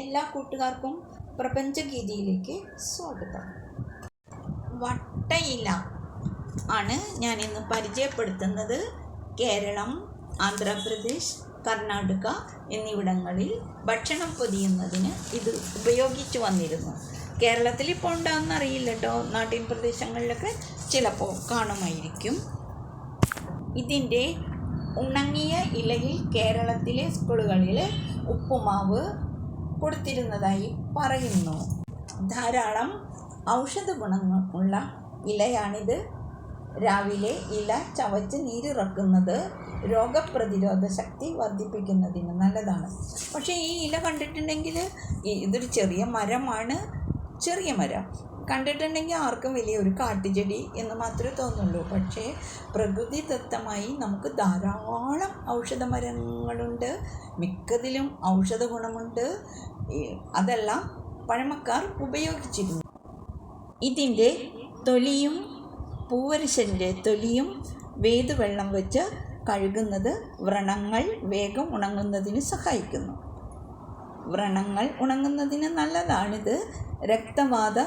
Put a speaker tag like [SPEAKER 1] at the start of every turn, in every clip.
[SPEAKER 1] എല്ലാ കൂട്ടുകാർക്കും പ്രപഞ്ചഗീതിയിലേക്ക് സ്വാഗതം. വട്ടയില ആണ് ഞാൻ ഇന്ന് പരിചയപ്പെടുത്തുന്നത്. കേരളം ആന്ധ്രാപ്രദേശ് കർണാടക എന്നിവിടങ്ങളിൽ ഭക്ഷണം പൊതിയുന്നതിന് ഇത് ഉപയോഗിച്ചു വന്നിരുന്നു. കേരളത്തിൽ ഇപ്പോൾ ഉണ്ടാകുന്ന അറിയില്ല കേട്ടോ നാട്ടിൻ പ്രദേശങ്ങളിലൊക്കെ ചിലപ്പോൾ കാണുമായിരിക്കും. ഇതിന്റെ ഉണങ്ങിയ ഇലയിൽ കേരളത്തിലെ സ്കൂളുകളിൽ ഉപ്പുമാവ് കൊടുത്തിരുന്നതായി പറയുന്നു. ധാരാളം ഔഷധ ഗുണങ്ങളുള്ള ഇലയാണിത്. രാവിലെ ഇല ചവച്ച് നീരിറക്കുന്നത് രോഗപ്രതിരോധ ശക്തി വർദ്ധിപ്പിക്കുന്നതിന് നല്ലതാണ്. പക്ഷേ ഈ ഇല കണ്ടിട്ടുണ്ടെങ്കിൽ ഇതൊരു ചെറിയ മരമാണ്. ചെറിയ മരം. കണ്ടിട്ടുണ്ടെങ്കിൽ ആർക്കും വലിയ ഒരു കാട്ടുചെടി എന്ന് മാത്രമേ തോന്നുള്ളൂ. പക്ഷേ പ്രകൃതിദത്തമായി നമുക്ക് ധാരാളം ഔഷധ മരങ്ങളുണ്ട്. മിക്കതിലും ഔഷധ ഗുണമുണ്ട്. അതെല്ലാം പഴമക്കാർ ഉപയോഗിച്ചിരുന്നു. ഇതിന്റെ തൊലിയും പൂവരശന്റെ തൊലിയും വേതുവെള്ളം വെച്ച് കഴുകുന്നത് വ്രണങ്ങൾ വേഗം ഉണങ്ങുന്നതിന് സഹായിക്കുന്നു. വ്രണങ്ങൾ ഉണങ്ങുന്നതിന് നല്ലതാണിത്. രക്തവാത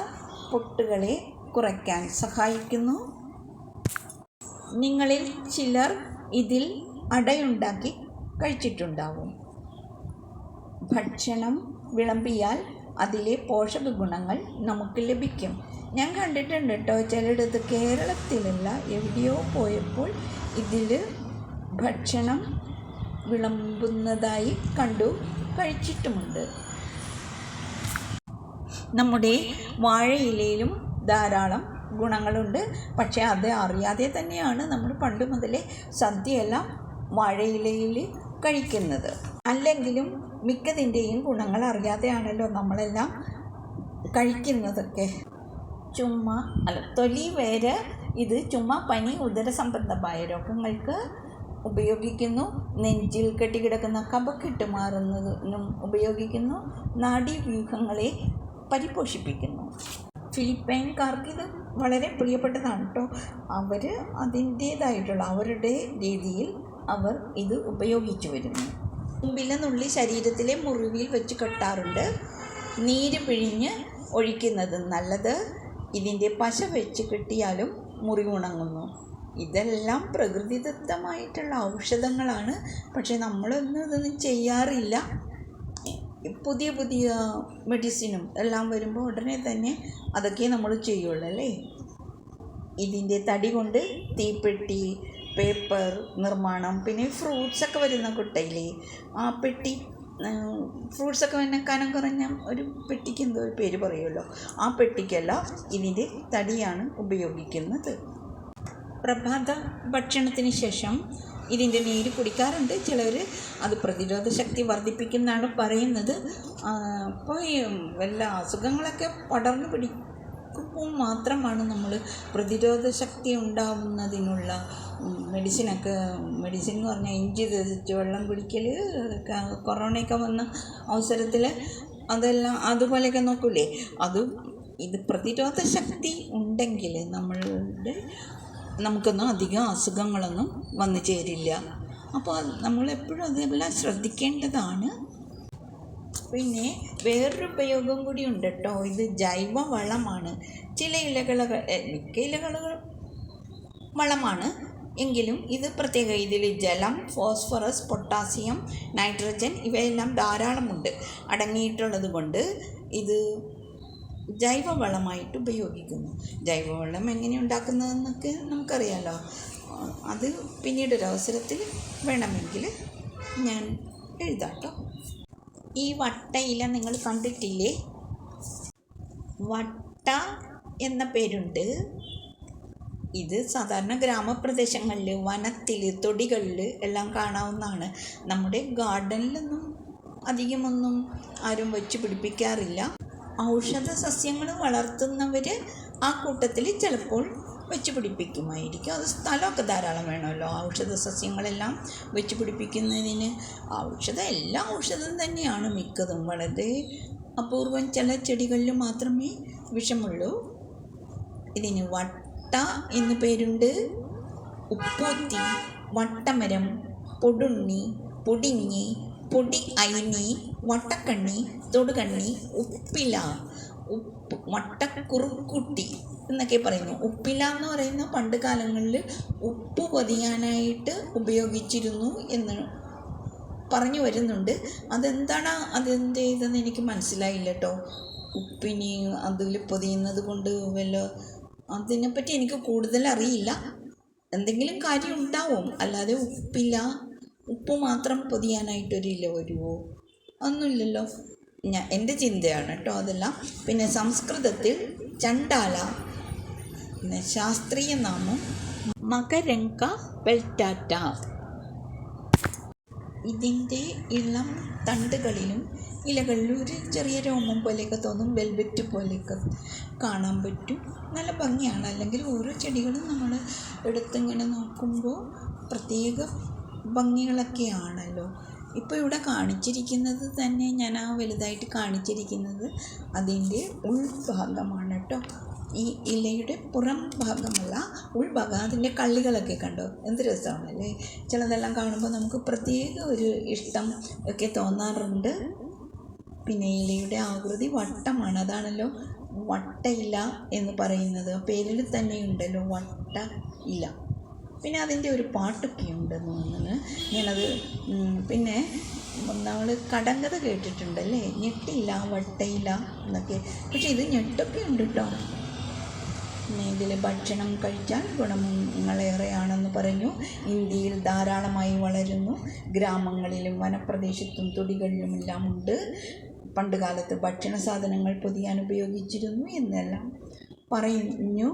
[SPEAKER 1] പൊട്ടുകളെ കുറയ്ക്കാൻ സഹായിക്കുന്നു. നിങ്ങളിൽ ചിലർ ഇതിൽ അടയുണ്ടാക്കി കഴിച്ചിട്ടുണ്ടാവും. ഭക്ഷണം വിളമ്പിയാൽ അതിലെ പോഷക ഗുണങ്ങൾ നമുക്ക് ലഭിക്കും. ഞാൻ കണ്ടിട്ടുണ്ട് കേട്ടോ ചിലയിടത്ത് കേരളത്തിലല്ല എവിടെയോ പോയപ്പോൾ ഇതിൽ ഭക്ഷണം വിളമ്പുന്നതായി കണ്ടു കഴിച്ചിട്ടുമുണ്ട്. നമ്മുടെ വാഴയിലയിലും ധാരാളം ഗുണങ്ങളുണ്ട്. പക്ഷേ അത് അറിയാതെ തന്നെയാണ് നമ്മൾ പണ്ട് മുതലേ സദ്യയെല്ലാം വാഴയിലയിൽ കഴിക്കുന്നത്. അല്ലെങ്കിലും മിക്കതിന്റെയും ഗുണങ്ങൾ അറിയാതെയാണല്ലോ നമ്മളെല്ലാം കഴിക്കുന്നതൊക്കെ. ചുമ അല്ല തൊലി വേര് ഇത് ചുമ പനി ഉദര സംബന്ധമായ രോഗങ്ങൾക്ക് ഉപയോഗിക്കുന്നു. നെഞ്ചിൽ കെട്ടിക്കിടക്കുന്ന കപക്കെട്ട് മാറുന്നതിനും ഉപയോഗിക്കുന്നു. നാഡീവ്യൂഹങ്ങളെ പരിപോഷിപ്പിക്കുന്നു. ഫിലിപ്പൈൻകാർക്ക് ഇത് വളരെ പ്രിയപ്പെട്ടതാണ് കേട്ടോ. അവർ അതിന്റേതായിട്ടുള്ള അവരുടെ രീതിയിൽ അവർ ഇത് ഉപയോഗിച്ചു വരുന്നു. മുമ്പിലെ നുള്ളി ശരീരത്തിലെ മുറിവിൽ വെച്ച് കെട്ടാറുണ്ട്. നീര് പിഴിഞ്ഞ് ഒഴിക്കുന്നത് നല്ലത്. ഇതിന്റെ പശ വെച്ച് കെട്ടിയാലും മുറിവുണങ്ങുന്നു ഇതെല്ലാം പ്രകൃതിദത്തമായിട്ടുള്ള ഔഷധങ്ങളാണ്. പക്ഷെ നമ്മളൊന്നും ഇതൊന്നും ചെയ്യാറില്ല. പുതിയ പുതിയ മെഡിസിനും എല്ലാം വരുമ്പോൾ ഉടനെ തന്നെ അതൊക്കെ നമ്മൾ ചെയ്യുള്ളൂ അല്ലേ? ഇതിന്റെ തടി കൊണ്ട് തീപ്പെട്ടി പേപ്പർ നിർമ്മാണം പിന്നെ ഫ്രൂട്ട്സൊക്കെ വരുന്ന കുട്ടയില്ലേ ആ പെട്ടി ഫ്രൂട്ട്സൊക്കെ വരുന്ന കനം കുറഞ്ഞ ഒരു പെട്ടിക്ക് എന്തോ ഒരു പേര് പറയുമല്ലോ ആ പെട്ടിക്കല്ല ഇതിന്റെ തടിയാണ് ഉപയോഗിക്കുന്നത്. പ്രഭാത ഭക്ഷണത്തിന് ശേഷം ഇതിന്റെ നീര് കുടിക്കാറുണ്ട്. ചിലർ അത് പ്രതിരോധ ശക്തി വർദ്ധിപ്പിക്കുന്നതാണ് പറയുന്നത്. അപ്പോൾ വല്ല അസുഖങ്ങളൊക്കെ പടർന്നു പിടിക്കുമ്പോൾ മാത്രമാണ് നമ്മൾ പ്രതിരോധ ശക്തി ഉണ്ടാവുന്നതിനുള്ള മെഡിസിനൊക്കെ മെഡിസിൻ എന്ന് പറഞ്ഞാൽ ഇഞ്ചി തെച്ച് വെള്ളം കുടിക്കൽ കൊറോണയൊക്കെ വന്ന അവസരത്തിൽ അതെല്ലാം അതുപോലെയൊക്കെ നോക്കൂലേ? അതും ഇത് പ്രതിരോധ ശക്തി ഉണ്ടെങ്കിൽ നമ്മളുടെ നമുക്കൊന്നും അധികം അസുഖങ്ങളൊന്നും വന്നു ചേരില്ല. അപ്പോൾ നമ്മളെപ്പോഴും അതെല്ലാം ശ്രദ്ധിക്കേണ്ടതാണ്. പിന്നെ വേറൊരു ഉപയോഗം കൂടി ഉണ്ട് കേട്ടോ. ഇത് ജൈവ വളമാണ് ചില ഇലകൾ മിക്ക ഇലകൾ വളമാണ്. എങ്കിലും ഇത് പ്രത്യേക ഇതിൽ ജലം ഫോസ്ഫറസ് പൊട്ടാസ്യം നൈട്രജൻ ഇവയെല്ലാം ധാരാളമുണ്ട്. അടങ്ങിയിട്ടുള്ളത് കൊണ്ട് ഇത് ജൈവവളമായിട്ട് ഉപയോഗിക്കുന്നു. ജൈവവളം എങ്ങനെ ഉണ്ടാക്കുന്നതെന്നൊക്കെ നമുക്കറിയാലോ. അത് പിന്നീടൊരവസരത്തിൽ വേണമെങ്കിൽ ഞാൻ എഴുതാട്ടോ. ഈ വട്ടയില നിങ്ങൾ കണ്ടിട്ടില്ലേ? വട്ട എന്ന പേരുണ്ട്. ഇത് സാധാരണ ഗ്രാമപ്രദേശങ്ങളിൽ വനത്തിൽ തൊടികളിൽ എല്ലാം കാണാവുന്നതാണ്. നമ്മുടെ ഗാർഡനിലൊന്നും അധികമൊന്നും ആരും വെച്ച് പിടിപ്പിക്കാറില്ല. ഔഷധ സസ്യങ്ങൾ വളർത്തുന്നവർ ആ കൂട്ടത്തിൽ ചിലപ്പോൾ വെച്ച് പിടിപ്പിക്കുമായിരിക്കും. അത് സ്ഥലമൊക്കെ ധാരാളം വേണമല്ലോ. ഔഷധ സസ്യങ്ങളെല്ലാം വെച്ച് പിടിപ്പിക്കുന്നതിന് ഔഷധം എല്ലാ ഔഷധം തന്നെയാണ് മിക്കതും. വളരെ അപൂർവം ചില ചെടികളിൽ മാത്രമേ വിഷമുള്ളൂ. ഇതിന് വട്ട എന്ന് പേരുണ്ട്. ഉപ്പൂത്തി വട്ടമരം പൊടുണ്ണി പൊടിഞ്ഞി പൊടി അയിനി വട്ടക്കണ്ണി തൊടുകണ്ണി ഉപ്പില ഉപ്പ് വട്ടക്കുറുക്കുട്ടി എന്നൊക്കെ പറയുന്നു. ഉപ്പില എന്ന് പറയുന്ന പണ്ട് കാലങ്ങളിൽ ഉപ്പ് പൊതിയാനായിട്ട് ഉപയോഗിച്ചിരുന്നു എന്ന് പറഞ്ഞു വരുന്നുണ്ട്. അതെന്താണ്? അതെന്ത് ചെയ്തെന്ന് എനിക്ക് മനസ്സിലായില്ല കേട്ടോ ഉപ്പിനി അതിൽ പൊതിയുന്നത് കൊണ്ട് വല്ല അതിനെപ്പറ്റി എനിക്ക് കൂടുതൽ അറിയില്ല. എന്തെങ്കിലും കാര്യം ഉണ്ടാവും. അല്ലാതെ ഉപ്പില്ല ഉപ്പ് മാത്രം പൊതിയാനായിട്ടൊരില്ല വരുമോ ഒന്നുമില്ലല്ലോ. ഞാൻ എന്റെ ചിന്തയാണ് കേട്ടോ അതെല്ലാം. പിന്നെ സംസ്കൃതത്തിൽ ചണ്ടാല പിന്നെ ശാസ്ത്രീയ നാമം മകരങ്ക വെൽറ്റാറ്റ ഇതിന്റെ ഇളം തണ്ടുകളിലും ഇലകളിലും ഒരു ചെറിയ രോമം പോലെയൊക്കെ തോന്നും വെൽവെറ്റ് പോലെയൊക്കെ കാണാൻ പറ്റും. നല്ല ഭംഗിയാണ്. അല്ലെങ്കിൽ ഓരോ ചെടികളും നമ്മൾ എടുത്തിങ്ങനെ നോക്കുമ്പോൾ പ്രത്യേക ഭംഗികളൊക്കെയാണല്ലോ. ഇപ്പോൾ ഇവിടെ കാണിച്ചിരിക്കുന്നത് തന്നെ ഞാൻ ആ വലുതായിട്ട് കാണിച്ചിരിക്കുന്നത് അതിന്റെ ഉൾഭാഗമാണ് കേട്ടോ. ഈ ഇലയുടെ പുറം ഭാഗമല്ല ഉൾഭാഗം അതിന്റെ കള്ളികളൊക്കെ കണ്ടോ? എന്ത് രസമാണല്ലേ? ചിലതെല്ലാം കാണുമ്പോൾ നമുക്ക് പ്രത്യേക ഒരു ഇഷ്ടം ഒക്കെ തോന്നാറുണ്ട്. പിന്നെ ഇലയുടെ ആകൃതി വട്ടമാണ്. അതാണല്ലോ വട്ടയില എന്ന് പറയുന്നത്. പേരിൽ തന്നെ ഉണ്ടല്ലോ വട്ട ഇല പിന്നെ അതിന്റെ ഒരു പാട്ടൊക്കെ ഉണ്ടെന്ന് തോന്നുന്നു. ഞാനത് പിന്നെ നമ്മൾ കടങ്കഥ കേട്ടിട്ടുണ്ടല്ലേ? ഞെട്ടില്ല വട്ടയില്ല എന്നൊക്കെ. പക്ഷേ ഇത് ഞെട്ടൊക്കെ ഉണ്ട് കേട്ടോ ഇതിൽ ഭക്ഷണം കഴിച്ചാൽ ഗുണങ്ങളേറെയാണെന്ന് പറഞ്ഞു. ഇന്ത്യയിൽ ധാരാളമായി വളരുന്നു. ഗ്രാമങ്ങളിലും വനപ്രദേശത്തും തൊടികളിലുമെല്ലാം ഉണ്ട്. പണ്ട് കാലത്ത് ഭക്ഷണ സാധനങ്ങൾ പൊതിയാൻ ഉപയോഗിച്ചിരുന്നു എന്നെല്ലാം പറഞ്ഞു.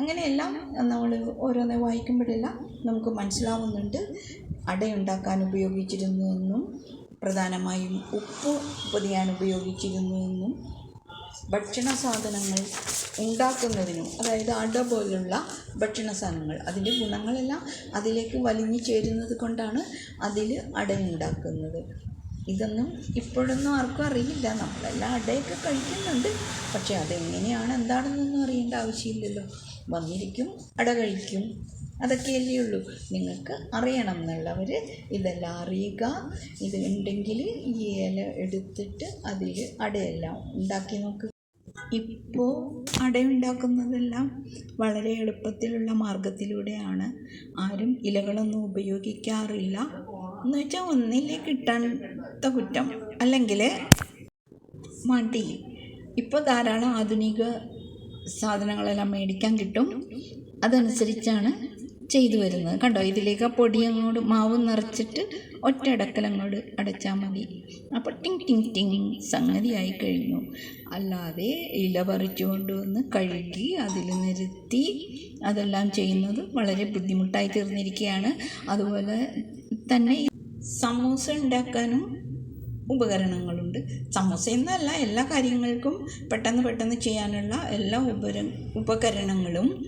[SPEAKER 1] അങ്ങനെയെല്ലാം നമ്മൾ ഓരോന്ന് വായിക്കുമ്പോഴെല്ലാം നമുക്ക് മനസ്സിലാവുന്നുണ്ട്. അടയുണ്ടാക്കാൻ ഉപയോഗിച്ചിരുന്നു എന്നും പ്രധാനമായും ഉപ്പ് പൊതിയാൻ ഉപയോഗിച്ചിരുന്നു എന്നും ഭക്ഷണ സാധനങ്ങൾ ഉണ്ടാക്കുന്നതിനും അതായത് അട പോലുള്ള ഭക്ഷണ സാധനങ്ങൾ അതിന്റെ ഗുണങ്ങളെല്ലാം അതിലേക്ക് വലിഞ്ഞു ചേരുന്നത് കൊണ്ടാണ് അതിൽ അടയുണ്ടാക്കുന്നത്. ഇതൊന്നും ഇപ്പോഴൊന്നും ആർക്കും അറിയില്ല. നമ്മളെല്ലാം അടയൊക്കെ കഴിക്കുന്നുണ്ട്. പക്ഷേ അതെങ്ങനെയാണ് എന്താണെന്നൊന്നും അറിയേണ്ട ആവശ്യമില്ലല്ലോ. വന്നിരിക്കും അടകഴിക്കും. അതൊക്കെയല്ലേ ഉള്ളൂ. നിങ്ങൾക്ക് അറിയണം എന്നുള്ളവർ ഇതെല്ലാം അറിയുക. ഇത് ഉണ്ടെങ്കിൽ ഈ ഇല എടുത്തിട്ട് അതിൽ അടയെല്ലാം ഉണ്ടാക്കി നോക്കുക ഇപ്പോൾ അടയുണ്ടാക്കുന്നതെല്ലാം വളരെ എളുപ്പത്തിലുള്ള മാർഗത്തിലൂടെയാണ് ആരും ഇലകളൊന്നും ഉപയോഗിക്കാറില്ല. എന്ന് വെച്ചാൽ ഒന്നില്ലേ കിട്ടാത്ത കുറ്റം. അല്ലെങ്കിൽ മടി. ഇപ്പോൾ ധാരാളം ആധുനിക സാധനങ്ങളെല്ലാം മേടിക്കാൻ കിട്ടും. അതനുസരിച്ചാണ് ചെയ്തു വരുന്നത്. കണ്ടോ? ഇതിലേക്ക് ആ പൊടി അങ്ങോട്ട് മാവ് നിറച്ചിട്ട് ഒറ്റ അടക്കലങ്ങോട്ട് അടച്ചാൽ മതി. അപ്പോൾ ടിങ് ടിങ് ടിങ് സംഗതിയായി കഴിഞ്ഞു. അല്ലാതെ ഇല പറിച്ചു കൊണ്ടുവന്ന് കഴുകി അതിൽ നിരത്തി അതെല്ലാം ചെയ്യുന്നത് വളരെ ബുദ്ധിമുട്ടായി തീർന്നിരിക്കുകയാണ്. അതുപോലെ തന്നെ സമൂസ ഉണ്ടാക്കാനും ഉപകരണങ്ങളുണ്ട്. സമൂസ എന്നല്ല എല്ലാ കാര്യങ്ങൾക്കും പെട്ടെന്ന് പെട്ടെന്ന് ചെയ്യാനുള്ള എല്ലാ ഉപര ഉപകരണങ്ങളും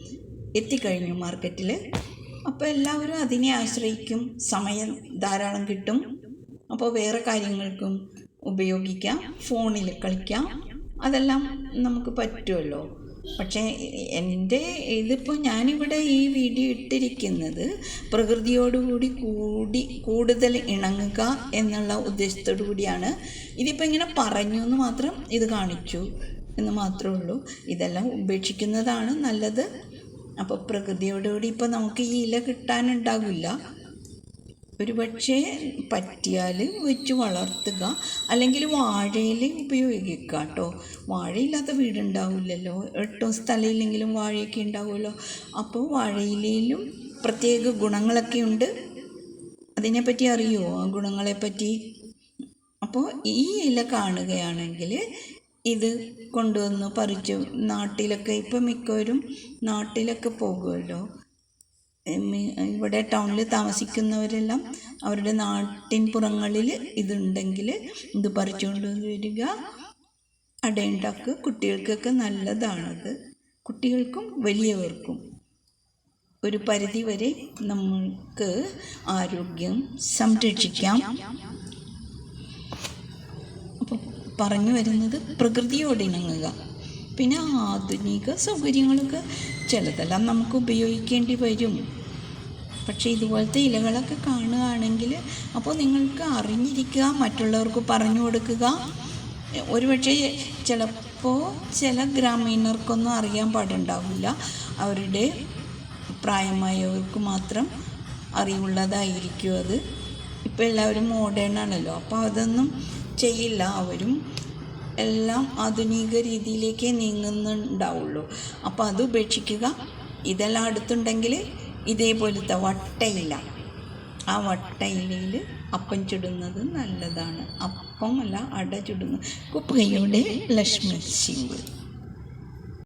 [SPEAKER 1] എത്തിക്കഴിഞ്ഞു മാർക്കറ്റിൽ അപ്പോൾ എല്ലാവരും അതിനെ ആശ്രയിക്കും. സമയം ധാരാളം കിട്ടും. അപ്പോൾ വേറെ കാര്യങ്ങൾക്കും ഉപയോഗിക്കാം. ഫോണിൽ കളിക്കാം. അതെല്ലാം നമുക്ക് പറ്റുമല്ലോ പക്ഷേ എന്റെ ഇതിപ്പോൾ ഞാനിവിടെ ഈ വീഡിയോ ഇട്ടിരിക്കുന്നത് പ്രകൃതിയോടുകൂടി കൂടി കൂടുതൽ ഇണങ്ങുക എന്നുള്ള ഉദ്ദേശത്തോടു കൂടിയാണ്. ഇതിപ്പോൾ ഇങ്ങനെ പറഞ്ഞു എന്ന് മാത്രം ഇത് കാണിച്ചു എന്ന് മാത്രമേ ഉള്ളൂ. ഇതെല്ലാം ഉപേക്ഷിക്കുന്നതാണ് നല്ലത്. അപ്പോൾ പ്രകൃതിയോടുകൂടി ഇപ്പോൾ നമുക്ക് ഈ ഇല കിട്ടാനുണ്ടാകില്ല ഒരു പക്ഷേ പറ്റിയാൽ വെച്ച് വളർത്തുക അല്ലെങ്കിൽ വാഴയിൽ ഉപയോഗിക്കുക കേട്ടോ വാഴയില്ലാത്ത വീടുണ്ടാവില്ലല്ലോ. എട്ടോ സ്ഥലമില്ലെങ്കിലും വാഴയൊക്കെ ഉണ്ടാവുമല്ലോ. അപ്പോൾ വാഴയിലയിലും പ്രത്യേക ഗുണങ്ങളൊക്കെ ഉണ്ട്. അതിനെപ്പറ്റി അറിയുമോ ആ ഗുണങ്ങളെപ്പറ്റി? അപ്പോൾ ഈ ഇല കാണുകയാണെങ്കിൽ ഇത് കൊണ്ടുവന്ന് പറിച്ചു നാട്ടിലൊക്കെ ഇപ്പം മിക്കവരും നാട്ടിലൊക്കെ പോകുമല്ലോ. ഇവിടെ ടൗണിൽ താമസിക്കുന്നവരെല്ലാം അവരുടെ നാട്ടിൻ പുറങ്ങളിൽ ഇതുണ്ടെങ്കിൽ ഇത് പറിച്ചുകൊണ്ട് വരിക. അടയുണ്ടാക്കുക കുട്ടികൾക്കൊക്കെ നല്ലതാണത്. കുട്ടികൾക്കും വലിയവർക്കും ഒരു പരിധി വരെ നമ്മൾക്ക് ആരോഗ്യം സംരക്ഷിക്കാം. അപ്പോൾ പറഞ്ഞു വരുന്നത് പ്രകൃതിയോട് ഇണങ്ങുക. പിന്നെ ആധുനിക സൗകര്യങ്ങളൊക്കെ ചിലതെല്ലാം നമുക്ക് ഉപയോഗിക്കേണ്ടി വരും. പക്ഷേ ഇതുപോലത്തെ ഇലകളൊക്കെ കാണുകയാണെങ്കിൽ അപ്പോൾ നിങ്ങൾക്ക് അറിഞ്ഞിരിക്കുക മറ്റുള്ളവർക്ക് പറഞ്ഞു കൊടുക്കുക. ഒരുപക്ഷെ ചിലപ്പോൾ ചില ഗ്രാമീണർക്കൊന്നും അറിയാൻ പാടുണ്ടാവില്ല. അവരുടെ പ്രായമായവർക്ക് മാത്രം അറിവുള്ളതായിരിക്കും അത്. ഇപ്പോൾ എല്ലാവരും മോഡേൺ ആണല്ലോ. അപ്പോൾ അതൊന്നും ചെയ്യില്ല. അവരും എല്ലാം ആധുനിക രീതിയിലേക്ക് നീങ്ങുന്നുണ്ടാവുള്ളൂ. അപ്പോൾ അത് ഉപേക്ഷിക്കുക. ഇതെല്ലാം അടുത്തുണ്ടെങ്കിൽ ഇതേപോലത്തെ വട്ടയില. ആ വട്ടയിലയിൽ അപ്പം ചുടുന്നത് നല്ലതാണ്. അപ്പം അല്ല അട ചുടുന്നത്. കുപ്പയുടെ ലക്ഷ്മി സിംഗ്